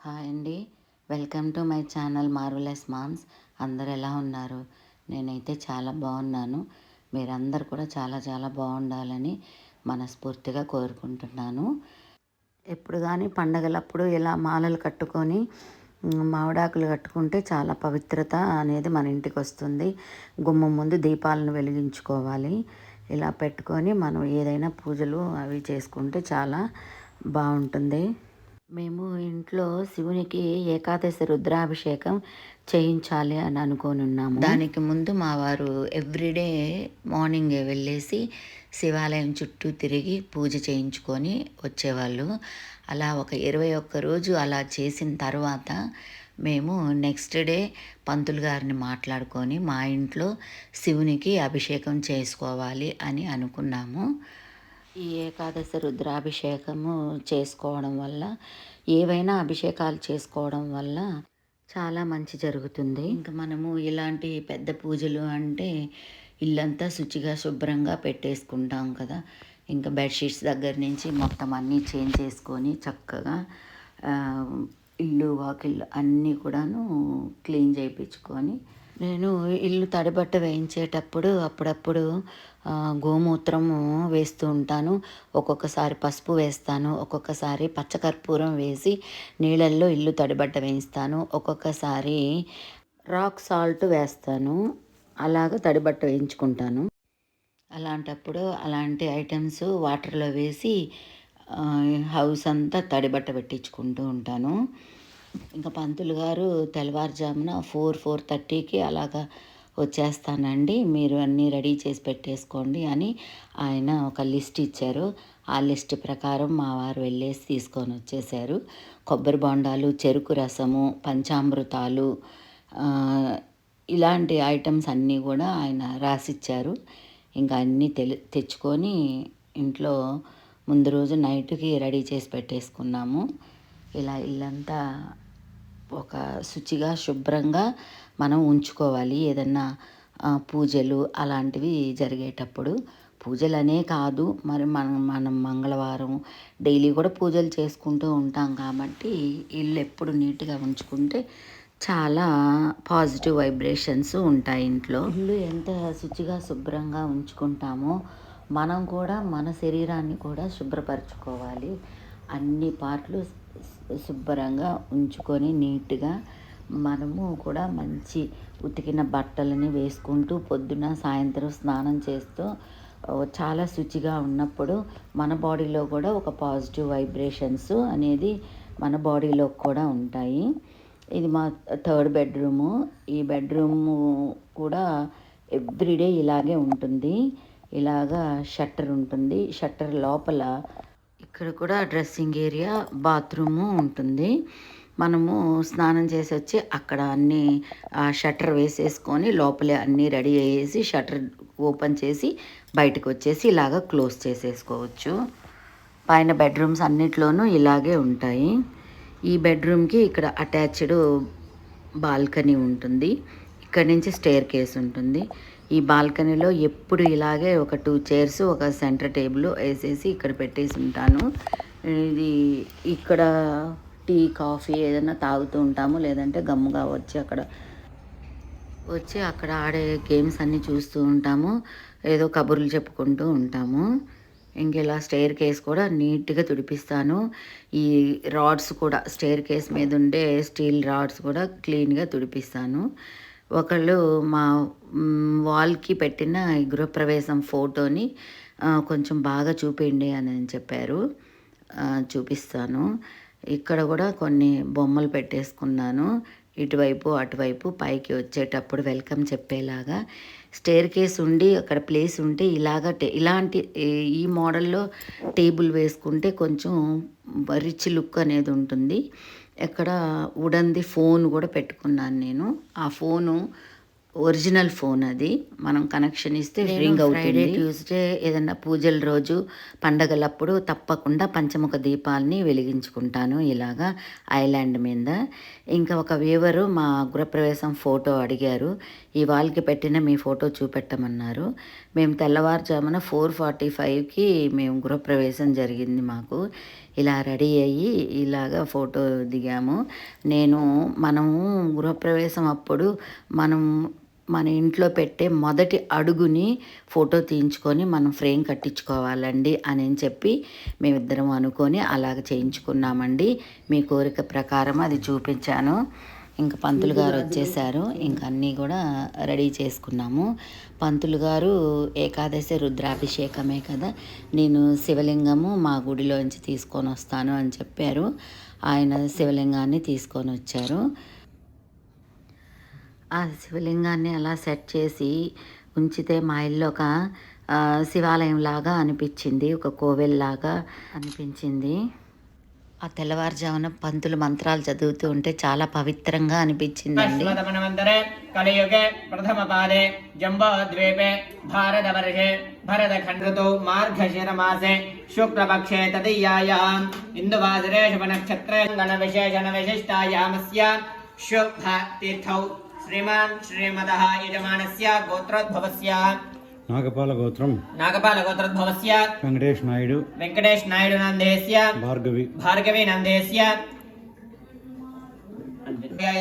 Hi అండి. Welcome to my channel marvellous moms. అందరు ఎలా ఉన్నారు? నేనైతే చాలా బాగున్నాను. మీరందరు కూడా చాలా చాలా బాగుండాలని మనస్ఫూర్తిగా కోరుకుంటున్నాను. ఎప్పుడు కానీ పండగలప్పుడు ఇలా మాలలు కట్టుకొని మావిడాకులు మామిడాకులు కట్టుకుంటే చాలా పవిత్రత అనేది మన ఇంటికి వస్తుంది. గుమ్మం ముందు దీపాలను వెలిగించుకోవాలి. ఇలా పెట్టుకొని మనం ఏదైనా పూజలు అవి చేసుకుంటే చాలా బాగుంటుంది. మేము ఇంట్లో శివునికి ఏకాదశి రుద్రాభిషేకం చేయించాలి అని అనుకొని ఉన్నాము దానికి ముందు మా వారు ఎవ్రీడే మార్నింగ్ వెళ్ళేసి శివాలయం చుట్టూ తిరిగి పూజ చేయించుకొని వచ్చేవాళ్ళు. అలా ఒక ఇరవై ఒక్క రోజు అలా చేసిన తర్వాత మేము నెక్స్ట్ డే పంతులు గారిని మాట్లాడుకొని మా ఇంట్లో శివునికి అభిషేకం చేసుకోవాలి అని అనుకున్నాము. ఈ ఏకాదశి రుద్రాభిషేకము చేసుకోవడం వల్ల ఏవైనా అభిషేకాలు చేసుకోవడం వల్ల చాలా మంచి జరుగుతుంది. ఇంకా మనము ఇలాంటి పెద్ద పూజలు అంటే ఇల్లంతా శుచిగా శుభ్రంగా పెట్టేసుకుంటాం కదా. ఇంకా బెడ్షీట్స్ దగ్గర నుంచి మొత్తం అన్నీ చేంజ్ చేసుకొని చక్కగా ఇల్లు వాకిళ్ళు అన్నీ కూడాను క్లీన్ చేయించుకొని నేను ఇల్లు తడిబట్ట వేయించేటప్పుడు అప్పుడప్పుడు గోమూత్రము వేస్తూ ఉంటాను. ఒక్కొక్కసారి పసుపు వేస్తాను ఒక్కొక్కసారి పచ్చకర్పూరం వేసి నీళ్ళల్లో ఇల్లు తడిబట్ట వేయిస్తాను. ఒక్కొక్కసారి రాక్ సాల్ట్ వేస్తాను అలాగ తడిబట్ట వేయించుకుంటాను. అలాంటప్పుడు అలాంటి ఐటమ్స్ వాటర్లో వేసి హౌస్ అంతా తడిబట్ట పెట్టించుకుంటూ ఉంటాను. ఇంకా పంతులు గారు తెల్లవారుజామున ఫోర్ ఫోర్ థర్టీకి అలాగా వచ్చేస్తానండి. మీరు అన్నీ రెడీ చేసి పెట్టేసుకోండి అని ఆయన ఒక లిస్ట్ ఇచ్చారు. ఆ లిస్ట్ ప్రకారం మా వారు వెళ్ళేసి తీసుకొని వచ్చేసారు. కొబ్బరి బొండాలు చెరుకు రసము పంచామృతాలు ఇలాంటి ఐటమ్స్ అన్నీ కూడా ఆయన రాసిచ్చారు. ఇంకా అన్నీ తెలి తెచ్చుకొని ఇంట్లో ముందు రోజు నైట్కి రెడీ చేసి పెట్టేసుకున్నాము. ఇలా ఇల్లంతా ఒక శుచిగా శుభ్రంగా మనం ఉంచుకోవాలి. ఏదన్నా పూజలు అలాంటివి జరిగేటప్పుడు పూజలనే కాదు. మరి మనం మనం మంగళవారం డైలీ కూడా పూజలు చేసుకుంటూ ఉంటాం కాబట్టి ఇల్లు ఎప్పుడు నీట్గా ఉంచుకుంటే చాలా పాజిటివ్ వైబ్రేషన్స్ ఉంటాయి ఇంట్లో. ఇల్లు ఎంత శుచిగా శుభ్రంగా ఉంచుకుంటామో మనం కూడా మన శరీరాన్ని కూడా శుభ్రపరచుకోవాలి. అన్ని పార్ట్లు శుభ్రంగా ఉంచుకొని నీట్గా మనము కూడా మంచి ఉతికిన బట్టలని వేసుకుంటూ పొద్దున సాయంత్రం స్నానం చేస్తూ చాలా శుచిగా ఉన్నప్పుడు మన బాడీలో కూడా ఒక పాజిటివ్ వైబ్రేషన్స్ అనేది మన బాడీలో కూడా ఉంటాయి. ఇది మా థర్డ్ బెడ్రూము. ఈ బెడ్రూము కూడా ఎవ్రీడే ఇలాగే ఉంటుంది. ఇలాగా షట్టర్ ఉంటుంది. షట్టర్ లోపల ఇక్కడ కూడా డ్రెస్సింగ్ ఏరియా బాత్రూము ఉంటుంది. మనము స్నానం చేసి వచ్చి అక్కడ అన్నీ షట్టర్ వేసేసుకొని లోపలే అన్నీ రెడీ అయ్యేసి షట్టర్ ఓపెన్ చేసి బయటకు వచ్చేసి ఇలాగ క్లోజ్ చేసేసుకోవచ్చు. పైన బెడ్రూమ్స్ అన్నిట్లోనూ ఇలాగే ఉంటాయి. ఈ బెడ్రూమ్కి ఇక్కడ అటాచ్డ్ బాల్కనీ ఉంటుంది. ఇక్కడ నుంచి స్టేర్ కేస్ ఉంటుంది. ఈ బాల్కనీలో ఎప్పుడు ఇలాగే ఒక టూ చైర్స్ ఒక సెంటర్ టేబుల్ వేసేసి ఇక్కడ పెట్టేసి ఉంటాను. ఇది ఇక్కడ టీ కాఫీ ఏదైనా తాగుతూ ఉంటాము లేదంటే గమ్ముగా వచ్చి అక్కడ వచ్చి అక్కడ ఆడే గేమ్స్ అన్నీ చూస్తూ ఉంటాము ఏదో కబుర్లు చెప్పుకుంటూ ఉంటాము. ఇంకెలా స్టేర్ కేస్ కూడా నీట్గా తుడిపిస్తాను. ఈ రాడ్స్ కూడా స్టేర్ కేస్ మీద ఉండే స్టీల్ రాడ్స్ కూడా క్లీన్గా తుడిపిస్తాను. ఒకళ్ళు మా వాల్కి పెట్టిన గృహప్రవేశం ఫోటోని కొంచెం బాగా చూపిండి అని చెప్పారు. చూపిస్తాను. ఇక్కడ కూడా కొన్ని బొమ్మలు పెట్టేసుకున్నాను. ఇటువైపు అటువైపు పైకి వచ్చేటప్పుడు వెల్కమ్ చెప్పేలాగా. స్టేర్ కేస్ ఉండి అక్కడ ప్లేస్ ఉంటే ఇలాగ టే- ఇలాంటి ఈ- ఈ మోడల్లో టేబుల్ వేసుకుంటే కొంచెం రిచ్ లుక్ అనేది ఉంటుంది. ఇక్కడ ఉడంది ఫోన్ కూడా పెట్టుకున్నాను నేను. ఆ ఫోను ఒరిజినల్ ఫోన్ అది. మనం కనెక్షన్ ఇస్తే రింగ్ అవుతుంది. ట్యూస్డే ఏదైనా పూజల రోజు పండగలప్పుడు తప్పకుండా పంచముఖ దీపాలని వెలిగించుకుంటాను ఇలాగా ఐలాండ్ మీద. ఇంకా ఒక వ్యూవరు మా గృహప్రవేశం ఫోటో అడిగారు. ఈ వాళ్ళకి పెట్టిన మీ ఫోటో చూపెట్టమన్నారు. మేము తెల్లవారుజామున ఫోర్ ఫార్టీ ఫైవ్కి మేము గృహప్రవేశం జరిగింది మాకు. ఇలా రెడీ అయ్యి ఇలాగ ఫోటో దిగాము. నేను మనము గృహప్రవేశం అప్పుడు మనం మన ఇంట్లో పెట్టే మొదటి అడుగుని ఫోటో తీయించుకొని మనం ఫ్రేమ్ కట్టించుకోవాలండి అని చెప్పి మేమిద్దరం అనుకొని అలాగ చేయించుకున్నామండి. మీ కోరిక ప్రకారం అది చూపించాను. ఇంకా పంతులు గారు వచ్చేసారు. ఇంకా అన్నీ కూడా రెడీ చేసుకున్నాము. పంతులు గారు ఏకాదశి రుద్రాభిషేకమే కదా. నేను శివలింగము మా గుడిలోంచి తీసుకొని వస్తాను అని చెప్పారు. ఆయన శివలింగాన్ని తీసుకొని వచ్చారు. ఆ శివలింగాన్ని అలా సెట్ చేసి ఉంచితే మా ఇల్లు ఒక శివాలయం లాగా అనిపించింది. ఒక కోవెల్లాగా అనిపించింది. ఆ తెల్లవారుజామున పంతులు మంత్రాలు చదువుతూ ఉంటే చాలా పవిత్రంగా అనిపించిందండి. అశ్వతమనవంతరే కలియుగే ప్రథమపాదే జంబోద్వీపే భారతవర్షే భరతఖండృతౌ మార్గశిరమాసే శుక్లపక్షే తదీయాయాం ఇందువాసరే శుభనక్షత్రే గణవిశేషణ విశిష్టాయామస్య శుభ తీర్థౌ. శ్రీమాన్ శ్రీమదः యజమానస్య గోత్రోద్భవస్య. నాగపాల గోత్రం. నాగపాల గోత్రోద్భవస్య వెంకటేష్ నాయుడు. వెంకటేష్ నాయుడు నందేస్య. భార్గవి. భార్గవి నందేస్య.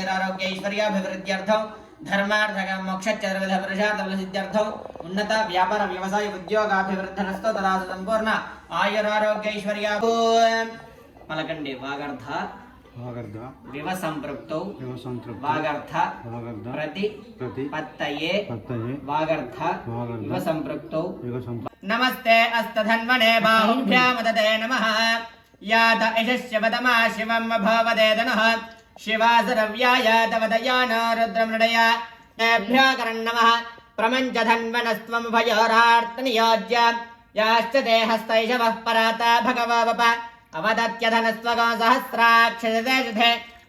ఆరోగ్యైశ్వర్యాభివృద్ధ్యర్థం ధర్మార్థక మోక్షచతుర్విధ పురుషార్థ సిద్ధ్యర్థం ఉన్నత వ్యాపార వ్యవసాయ ఉద్యోగాభివృద్ధిరస్తో తదాసు సంపూర్ణ ఆయురారోగ్యైశ్వర్యా పలకండి వాగర్థ. नमस्ते अस्तधन्वने बाहुभ्यामदते नमः। यात त वदमा शिवम् भवदेदनः शिवासरव्याय तव दयान रुद्रमृडय तेभ्योकरन्नमः प्रमञ्चधन्वनस्त्वमुभयोरार्तनियोज्य। याश्च देहस्तैषवः पराता भगववप। अवदत्यधनस्त्वगा सहस्राक्षरदे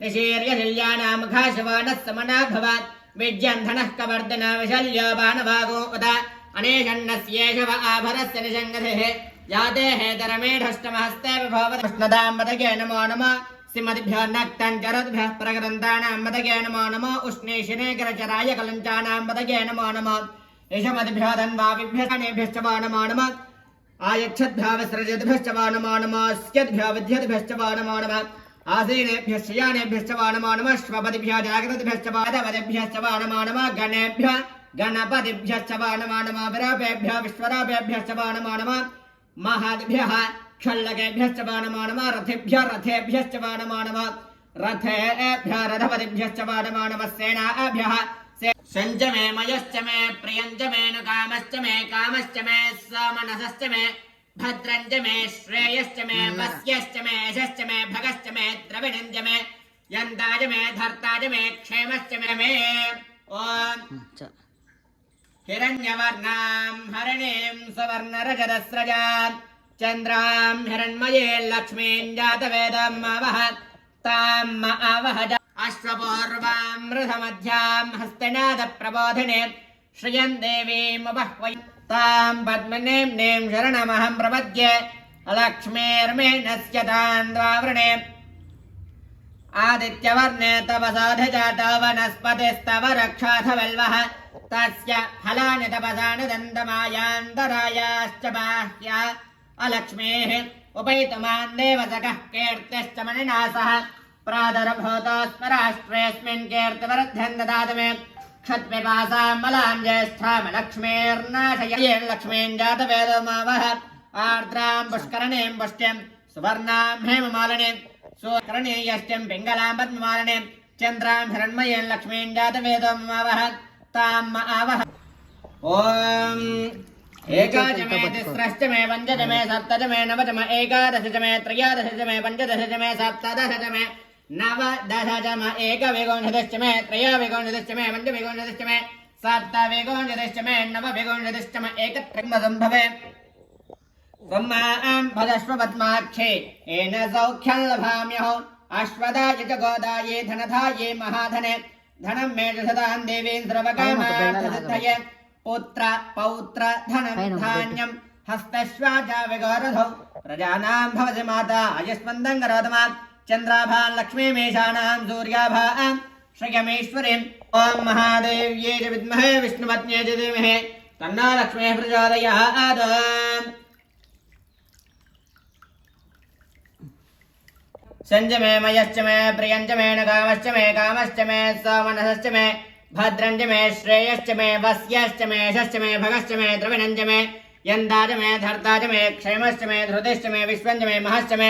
निशीर्य शल्यानामुखाशवानः समनाघव विज्यन्धनः कवर्धना विशल्यो बाणभागो उद अनेषण्णस्येषव आभरस्य निषङ्गधिः जाते हेतरमेढष्टमहस्ते विभवकृष्णदां मदगे नमो नमः श्रीमद्भ्यो नक्तञ्चरद्भ्यः प्रकृन्तानां मदगे नमो नमो उष्णेशिनेकरचराय कलञ्चानां मदगे नमो नमो यशमद्भ्यो धन्वाविभ्यः नमो नमः ఆయచ్చద్భ్యావసృజద్భ్యశ్చ వానమానమాస్యద్భ్యావध्यద్భ్యశ్చ వానమానమ ఆసీనేభ్య శయానేభ్యశ్చ వానమానమ శ్వపదిభ్య జాగ్రత్తభ్యశ్చ వాదవదభ్యశ్చ వానమానమ గణేభ్య గణపతిభ్యశ్చ వానమానమ విరాపేభ్య విశ్వరాపేభ్యశ్చ వానమానమ మహద్భ్య క్షల్లకేభ్యశ్చ వానమానమ రథిభ్య రథేభ్యశ్చ వానమానమ రథేభ్య రథపతిభ్యశ్చ వానమానమ సేనాభ్య सञ्च मे मयश्च मे प्रियञ्च मे नु कामश्च मे कामश्च मे मे मे मे मे मे मे मे मे धर्ताज मे क्षेमश्च मे मे। ॐ अच्छा। हिरण्यवर्णाम् हरणीम् सुवर्णरजतस्रजाम् चन्द्राम् हिरण्मये जातवेदम् ताम् శ్రవాశ్వపూర్వామృతమధ్యాం హస్తనాదప్రబోధినే శ్రియన్ దేవీముపహ్వయ తాం పద్మనేమ్నేం శరణమహం ప్రపద్యే లక్ష్మీర్మే నశ్యతాన్ ద్వావృణే ఆదిత్యవర్ణే తవ సాధజాతో వనస్పతిస్తవ రక్షాథవల్వः తస్య ఫలాని తపసాని దంతమాయాంతరాయాశ్చ బాహ్య అలక్ష్మేः ఉపైతమాన్ దేవసకः కీర్తిశ్చ మణినాసः प्रादरभूतस्मराष्ट्रेऽस्मिन् कीर्तिवृद्ध्यम् ददातु मे क्षत्पिपासाम् बलाम् ज्येष्ठामलक्ष्मीर्नाशयेन् लक्ष्मीम् जातवेदमावः आर्द्राम् पुष्करणीम् पुष्ट्यम् सुवर्णाम् हेममालिनीम् सुकरणीयश्चम् पिङ्गलाम् पद्ममालिनीम् चन्द्राम् हिरण्मयेन् लक्ष्मीम् जातवेदमावः ताम् आवह ॐ एकादशमे तिस्रश्चमे पञ्चदशमे सप्तदशमे नवदशमे एकादशतमे त्रयोदशतमे पञ्चदशतमे सप्तदशतमे नव दश च म एकविगोणितश्च मे त्रयोविगोणितश्च मे पञ्चविगोणितश्च मे सप्तविगोणितश्च मे नवविगोणितश्च म एकत्रम्भवे ब्रह्मां भदश्व पद्माक्षे येन सौख्यं लभाम्यहो अश्वदाय च गोदाये धनधाये महाधने धनं मे दशदां देवीं सर्वकामार्थसिद्धये पुत्र पौत्र धनं धान्यं हस्तश्वाचा विगोरधौ प्रजानां भवति माता अयस्पन्दं करोतु चन्द्राभां लक्ष्मीमेषाणां सूर्याभां श्रियमेश्वरीम् ॐ महादेव्ये च विद्महे विष्णुपत्न्ये च धीमहि तन्नो लक्ष्मीः प्रचोदयात् सञ्ज मे मयश्च मे प्रियञ्च मे न कामश्च मे कामश्च मे सोमनसश्च मे भद्रञ्च मे श्रेयश्च मे वस्यश्च मे यशश्च मे भगश्च मे द्रविणञ्च मे यन्दाच मे धर्ताच मे क्षेमश्च मे धृतिश्च मे विश्वञ्च मे महश्च मे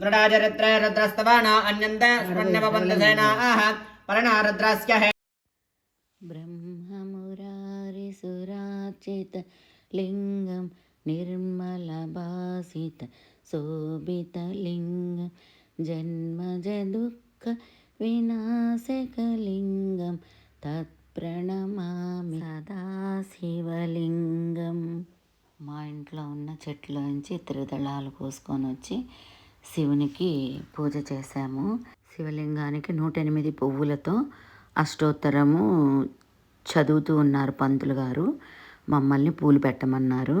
गृडाचरित्रे रुद्रस्तवान अन्यन्ते स्मन्यपवन्तसेना आह पर्णा रुद्रस्य हे బ్రహ్మమురారిసురాచిత లింగం నిర్మలభాసిత శోభితలింగం జన్మజ దుఃఖ వినాశకలింగం తత్ప్రణమామి సదాశివలింగం మా ఇంట్లో ఉన్న చెట్లోంచి త్రిదళాలు కోసుకొని వచ్చి శివునికి పూజ చేశాము. శివలింగానికి నూట ఎనిమిది పువ్వులతో అష్టోత్తరము చదువుతూ ఉన్నారు పంతులు గారు. మమ్మల్ని పూలు పెట్టమన్నారు.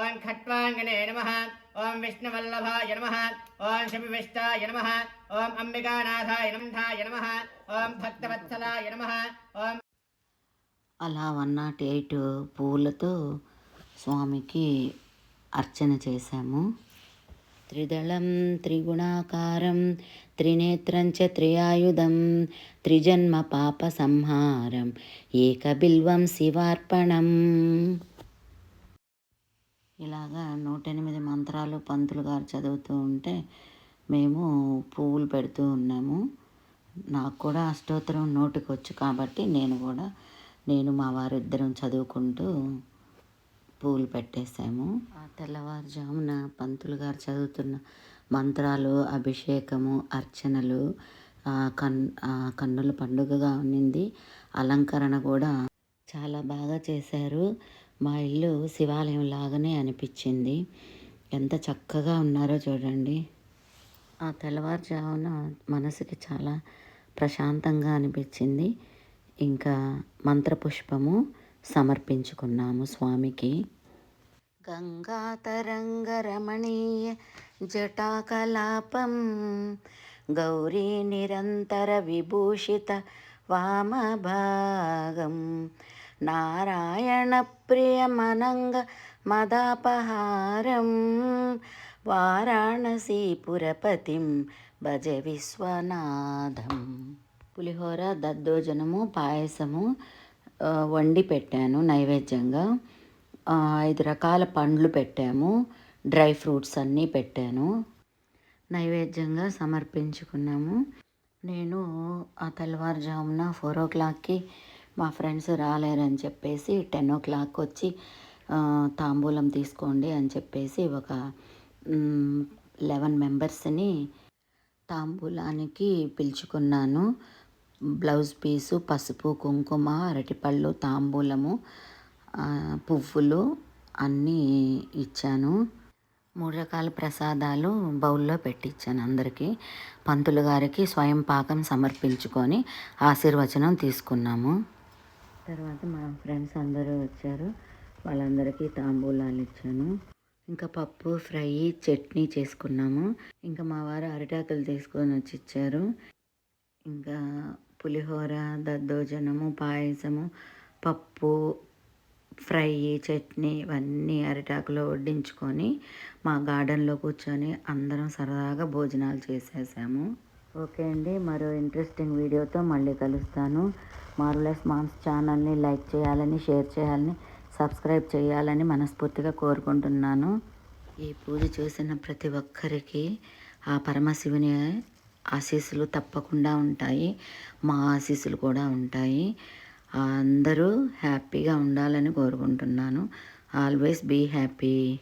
ఓం ఖట్వాంగనే నమః ఓం విష్ణువల్లభాయ నమః ఓం శివవిష్టాయ నమః ఓం అంబికానాథాయ నమః నమః ఓం భక్తవత్సలాయ నమః ఓం అలా వన్ నాట్ ఎయిట్ పూలతో స్వామికి అర్చన చేశాము. త్రిదళం త్రిగుణాకారం త్రినేత్రం చ త్రియాయుధం త్రిజన్మ పాప సంహారం ఏకబిల్వం శివార్పణం. ఇలాగా నూట ఎనిమిది మంత్రాలు పంతులు గారు చదువుతూ ఉంటే మేము పువ్వులు పెడుతూ ఉన్నాము. నాకు కూడా అష్టోత్తరం నోటికి వచ్చు కాబట్టి నేను కూడా నేను మా వారిద్దరం చదువుకుంటూ పూలు పెట్టేశాము. ఆ తెల్లవారుజామున పంతులు గారు చదువుతున్న మంత్రాలు అభిషేకము అర్చనలు కన్ కన్నుల పండుగగా ఉన్నింది. అలంకరణ కూడా చాలా బాగా చేశారు. మా ఇల్లు శివాలయం లాగానే అనిపించింది. ఎంత చక్కగా ఉన్నారో చూడండి. ఆ తెల్లవారుజామున మనసుకి చాలా ప్రశాంతంగా అనిపించింది. ఇంకా మంత్రపుష్పము సమర్పించుకున్నాము స్వామికి. గంగాతరంగరమణీయ జటాకలాపం గౌరీ నిరంతర విభూషిత వామభాగం నారాయణ ప్రియమనంగ మదాపహారం వారాణసీపురపతిం భజ విశ్వనాథం. పులిహోర దద్దోజనము పాయసము వండి పెట్టాను నైవేద్యంగా. ఐదు రకాల పండ్లు పెట్టాము. డ్రై ఫ్రూట్స్ అన్నీ పెట్టాను. నైవేద్యంగా సమర్పించుకున్నాము. నేను ఆ తెల్లవారుజామున ఫోర్ ఓ క్లాక్కి మా ఫ్రెండ్స్ రాలేరని చెప్పేసి టెన్ ఓ క్లాక్ వచ్చి తాంబూలం తీసుకోండి అని చెప్పేసి ఒక లెవెన్ మెంబర్స్ని తాంబూలానికి పిలుచుకున్నాను. బ్లౌజ్ పీసు పసుపు కుంకుమ అరటిపళ్ళు తాంబూలము పువ్వులు అన్నీ ఇచ్చాను. మూడు రకాల ప్రసాదాలు బౌల్లో పెట్టించాను అందరికీ. పంతులు గారికి స్వయం పాకం సమర్పించుకొని ఆశీర్వచనం తీసుకున్నాము. తర్వాత మా ఫ్రెండ్స్ అందరూ వచ్చారు. వాళ్ళందరికీ తాంబూలాలు ఇచ్చాను. ఇంకా పప్పు ఫ్రై చట్నీ చేసుకున్నాము. ఇంకా మా వారు అరిటాకులు తీసుకొని వచ్చి ఇచ్చారు. ఇంకా పులిహోర దద్దోజనము పాయసము పప్పు ఫ్రై చట్నీ ఇవన్నీ అరిటాకులో వడ్డించుకొని మా గార్డెన్లో కూర్చొని అందరం సరదాగా భోజనాలు చేసేసాము. ఓకే అండి మరో ఇంట్రెస్టింగ్ వీడియోతో మళ్ళీ కలుస్తాను. మార్వలెస్ మామ్స్ ఛానల్ని లైక్ చేయాలని షేర్ చేయాలని సబ్స్క్రైబ్ చేయాలని మనస్ఫూర్తిగా కోరుకుంటున్నాను. ఈ పూజ చూసిన ప్రతి ఒక్కరికి ఆ పరమశివుని ఆశీస్సులు తప్పకుండా ఉంటాయి. మా ఆశీస్సులు కూడా ఉంటాయి. అందరూ హ్యాపీగా ఉండాలని కోరుకుంటున్నాను. Always be happy